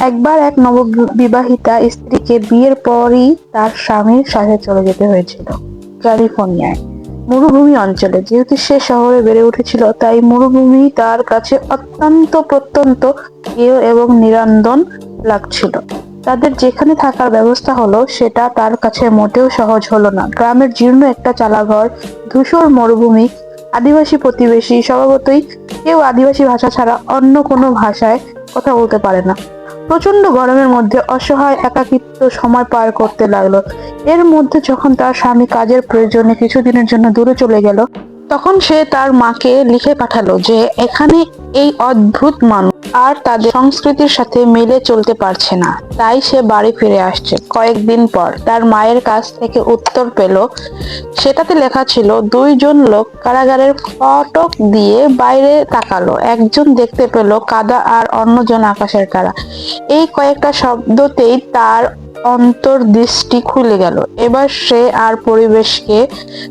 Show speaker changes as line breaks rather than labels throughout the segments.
একবার এক নববিবাহিতা স্ত্রীকে বিয়ের পরই তার স্বামীর সাথে চলে যেতে হয়েছিল, ক্যালিফোর্নিয়ায়, মরুভূমি অঞ্চলে। যেহেতু সে শহরে বেড়ে উঠেছিল, তাই মরুভূমি তার কাছে অত্যন্ত প্রত্যন্ত, প্রিয় এবং নিরন্দন লাগছিল। তাদের যেখানে থাকার ব্যবস্থা হলো, সেটা তার কাছে মোটেও সহজ হলো না। গ্রামের জীর্ণ একটা চালাঘর, ধূসর মরুভূমি, আদিবাসী প্রতিবেশী, স্বভাবতই কেউ আদিবাসী ভাষা ছাড়া অন্য কোনো ভাষায় কথা বলতে পারে না। প্রচণ্ড গরমের মধ্যে অসহায় একাকিত্ব সময় পার করতে লাগল। এর মধ্যে যখন তার স্বামী কাজের প্রয়োজনে কিছুদিনের জন্য দূরে চলে গেল তখন সে তার মাকে লিখে পাঠালো যে এখানে এই অদ্ভুত মানুষ আর তাদের সংস্কৃতির সাথে মিলে চলতে পারছে না। তাই সে বাড়ি ফিরে আসছে। কয়েকদিন পর তার মায়ের কাছ থেকে উত্তর পেল, সেটাতে লেখা ছিল, দুইজন লোক কারাগারের ফটক দিয়ে বাইরে তাকালো। একজন দেখতে পেল কাদা আর অন্যজন আকাশের কারা। এই কয়েকটা শব্দতেই তার অন্তর্দৃষ্টি খুলে গেল। এবার সে আর পরিবেশকে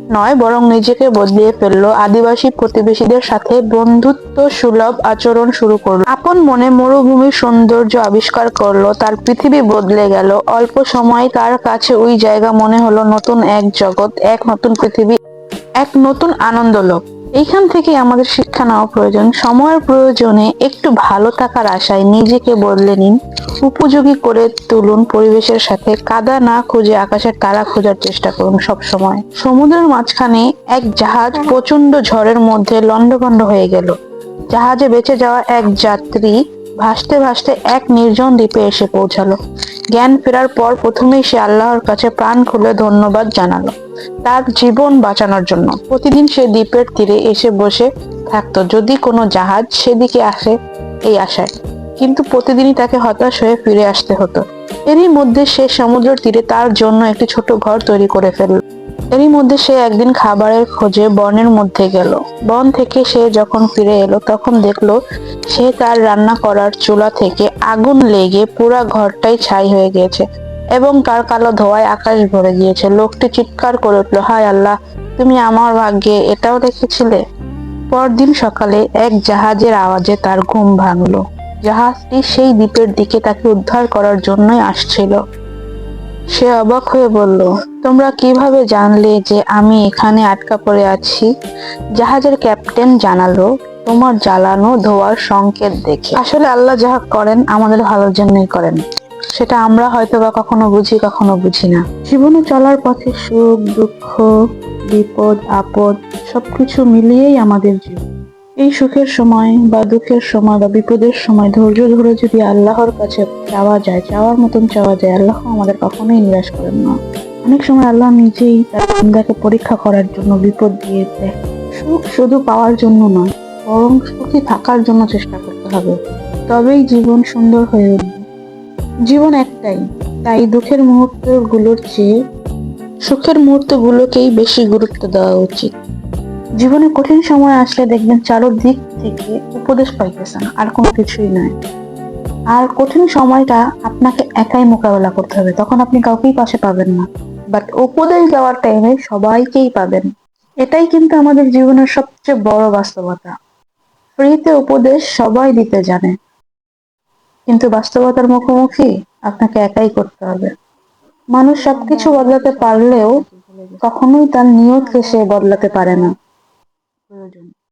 নয়, বরং নিজেকে বদলিয়ে ফেলল। আদিবাসী প্রতিবেশীদের সাথে বন্ধুত্ব সুলভ আচরণ শুরু করল। আপন মনে মরুভূমির সৌন্দর্য আবিষ্কার করল। তার পৃথিবী বদলে গেল। অল্প সময় তার কাছে ওই জায়গা মনে হলো নতুন এক জগৎ, এক নতুন পৃথিবী, এক নতুন আনন্দ লোক এইখান থেকে আমাদের শিক্ষা নেওয়া প্রয়োজন। সময়ের প্রয়োজনে একটু ভালো থাকার আশায় নিজেকে বদলে নিন। উপযোগী করে তুলুন পরিবেশের সাথে। কাদা না খুঁজে আকাশের তারা খোঁজার চেষ্টা করুন সব সময় সমুদ্রের মাঝখানে এক জাহাজ প্রচণ্ড ঝড়ের মধ্যে লন্ডভন্ড হয়ে গেল। জাহাজে বেঁচে যাওয়া এক যাত্রী ভাসতে ভাসতে এক নির্জন দ্বীপে এসে পৌঁছালো। জ্ঞান ফেরার পর প্রথমেই সে আল্লাহর কাছে প্রাণ খুলে ধন্যবাদ জানালো তার জীবন বাঁচানোর জন্য। প্রতিদিন সে দ্বীপের তীরে এসে বসে থাকতো। যদি কোনো জাহাজ সেদিকে আসে, এই আশায়। কিন্তু প্রতিদিনই তাকে হতাশ হয়ে ফিরে আসতে হতো। এরই মধ্যে সে সমুদ্রের তীরে তার জন্য একটি ছোট ঘর তৈরি করে ফেলল। এরই মধ্যে সে একদিন খাবারের খোঁজে বনের মধ্যে গেল। বন থেকে সে যখন ফিরে এলো, তখন দেখল সে তার রান্না করার চুলা থেকে আগুন লেগে পুরা ঘরটাই ছাই হয়ে গিয়েছে এবং তার কালো ধোয়ায় আকাশ ভরে গিয়েছে। লোকটি চিৎকার করে উঠল, হায় আল্লাহ, তুমি আমার ভাগ্যে এটাও রেখেছিলে পরদিন সকালে এক জাহাজের আওয়াজে তার ঘুম ভাঙলো। জাহাজটি সেই দ্বীপের দিকে তাকে উদ্ধার করার জন্যই আসছিল। সে অবাক হয়ে বলল, তোমরা কীভাবে জানলে যে আমি এখানে আটকা পড়ে আছি? জাহাজের ক্যাপ্টেন জানালো, তোমার জ্বালানো ধোয়ার সংকেত দেখে। আসলে আল্লাহ যাহা করেন, আমাদের ভালোর জন্যই করেন। সেটা আমরা হয়তো বা কখনো বুঝি কখনো বুঝি না। জীবনে চলার পথে সুখ, দুঃখ, বিপদ, আপদ, সবকিছু মিলিয়েই আমাদের জীবন। এই সুখের সময় বা দুঃখের সময় বা বিপদের সময় ধৈর্য ধরে যদি আল্লাহর কাছে চাওয়া যায়, চাওয়ার মতন চাওয়া যায়, আল্লাহ আমাদের কখনোই নিরাশ করেন না। অনেক সময় আল্লাহ নিজেই তার বান্দাকে পরীক্ষা করার জন্য বিপদ দিয়ে দেয়। সুখ শুধু পাওয়ার জন্য নয়, বরং সুখী থাকার জন্য চেষ্টা করতে হবে। তবেই জীবন সুন্দর হয়ে উঠবে। জীবন একটাই, তাই দুঃখের মুহূর্তগুলোর চেয়ে সুখের মুহূর্তগুলোকেই বেশি গুরুত্ব দেওয়া উচিত। জীবনে কঠিন সময় আসলে দেখবেন চারোদিক থেকে উপদেশ পাইতেছেন আর কোনো কিছুই নয় আর কঠিন সময়টা আপনাকে একাই মোকাবেলা করতে হবে, তখন আপনি কাউকেই পাশে পাবেন না। বাট উপদেশ দেওয়ার টাইমে সবাইকেই পাবেন। এটাই কিন্তু আমাদের জীবনের সবচেয়ে বড় বাস্তবতা। ফ্রিতে উপদেশ সবাই দিতে জানে। কিন্তু বাস্তবতার মুখোমুখি আপনাকে একাই করতে হবে। মানুষ সবকিছু বদলাতে পারলেও কখনোই তার নিয়তকে সে বদলাতে পারে না। প্রয়োজন